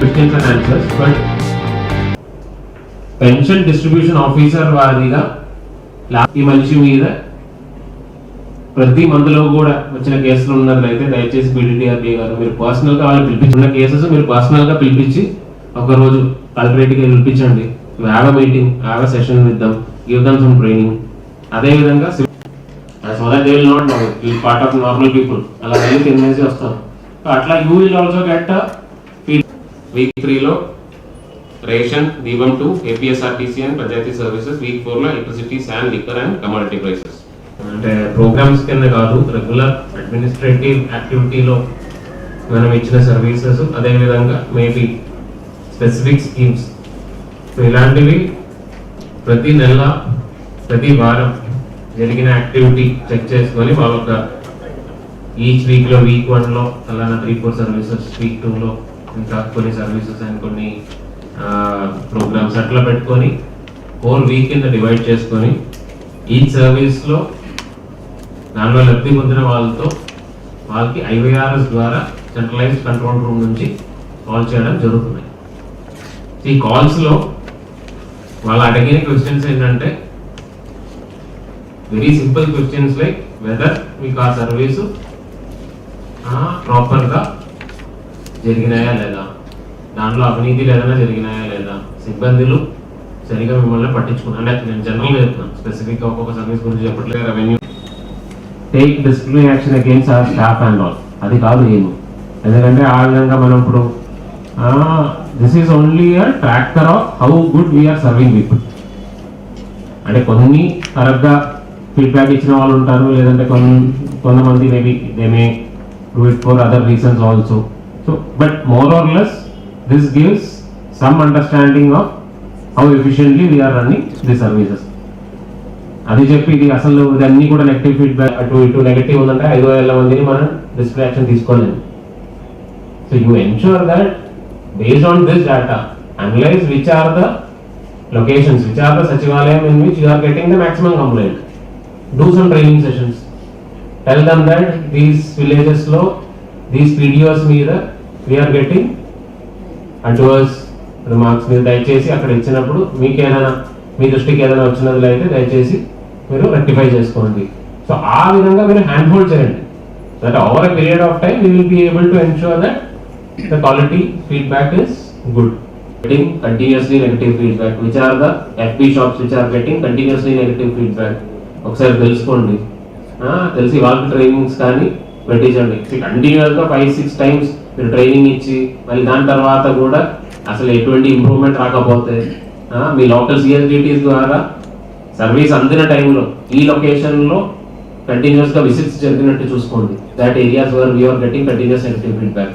Questions and answers but pension distribution officer వారిగా ఈ మనిషి మీద ప్రతి మందులో కూడా వచ్చిన కేసులు ఉన్నట్లయితే దయచేసి పీడీటీఆర్బీ గారు మీరు పర్సనల్గా వాళ్ళు పిలిపించున్న కేసెస్ మీరు పర్సనల్గా పిలిపించి ఒక రోజు పిలిపించండి. ఆగ మీటింగ్ ఆగ సెషన్ ఇద్దాం గివ్ దమ్ సమ్ ట్రైనింగ్ అదే విధంగా so that they will not no part of normal people అలా వెళ్ళి తినేసి వస్తారు. అట్లా you will also get week త్రీలో ration Deepam two APSRTC and panchayat services. Week ఫోర్లో electricity sand liquor and commodity prices అంటే ప్రోగ్రామ్స్ కింద కాదు రెగ్యులర్ అడ్మినిస్ట్రేటివ్ యాక్టివిటీలో మనం ఇచ్చిన సర్వీసెస్ అదేవిధంగా మేబీ స్పెసిఫిక్ స్కీమ్స్ సో ఇలాంటివి ప్రతి నెల ప్రతి వారం జరిగిన యాక్టివిటీ చెక్ చేసుకొని వాళ్ళొక ఈచ్ వీక్లో వీక్ వన్లో అలానే త్రీ ఫోర్ సర్వీసెస్ వీక్ టూలో ఇంకా కొన్ని సర్వీసెస్ అండ్ కొన్ని ప్రోగ్రామ్స్ అట్లా పెట్టుకొని హోల్ వీక్ కింద డివైడ్ చేసుకొని ఈ సర్వీస్లో దానిలో లబ్ధి పొందిన వాళ్ళతో వాళ్ళకి ఐవైఆర్ఎస్ ద్వారా సెంట్రలైజ్డ్ కంట్రోల్ రూమ్ నుంచి కాల్ చేయడం జరుగుతున్నాయి ఈ కాల్స్లో వాళ్ళు అడిగిన క్వశ్చన్స్ ఏంటంటే very simple questions like whether మీకు ఆ సర్వీసు ప్రాపర్గా జరిగినాయా లేదా? దాంట్లో అవినీతి ఏదైనా జరిగినాయా లేదా? సిబ్బందులు సరిగా మిమ్మల్ని పట్టించుకున్నా అంటే నేను జనరల్గా చెప్తున్నాను స్పెసిఫిక్ ఒక్కొక్క సర్వీస్ గురించి చెప్పట్లేదు. Revenue take discipline action against our staff and all అది కాదు ఏమి ఎందుకంటే ఆ విధంగా మనం ఇప్పుడు this is only a tractor of how good we are serving people అంటే కొన్ని కరెక్ట్గా ఫీడ్బ్యాక్ ఇచ్చిన వాళ్ళు ఉంటారు. లేదంటే కొన్ని కొంతమంది maybe they may do it for other reasons also So, but more or less, this gives some understanding of how efficiently we are running the services. అది చెప్పి ఇది అసలు ఇదన్నీ కూడా నెగిటివ్ ఫీడ్బ్యాక్ అటు ఇటు నెగిటివ్ ఉందంటే ఐదు వేల మందిని మనం డిస్ప్లే యాక్షన్ తీసుకోలేము so you ensure that based on this data analyse which are the locations which are the Sachivalayam in which you are getting the maximum complaint. Do some training sessions. Tell them that these villages లో మీద we are getting adverse remarks మీరు దయచేసి అక్కడ ఇచ్చినప్పుడు మీకు ఏదైనా మీ దృష్టికి ఏదైనా వచ్చినదిలో అయితే దయచేసి మీరు రెక్టిఫై చేసుకోండి సో ఆ విధంగా మీరు హ్యాండ్ హోల్డ్ చేయండి that over a period of time you will be able to ensure that the quality feedback is good getting continuously negative feedback which are the FB shops which are getting continuously negative feedback ఒకసారి తెలుసుకోండి తెలిసి వాళ్ళ trainings కానీ పెట్టించండి కంటిన్యూస్గా five six times మీరు training ఇచ్చి మళ్ళీ దాని తర్వాత కూడా అసలు ఎటువంటి ఇంప్రూవ్మెంట్ రాకపోతే మీ లోకల్ సిఎస్డిటీస్ ద్వారా సర్వీస్ అందిన టైంలో ఈ లొకేషన్లో కంటిన్యూస్గా విజిట్స్ జరిగినట్టు చూసుకోండి. That areas where you are getting continuous negative feedback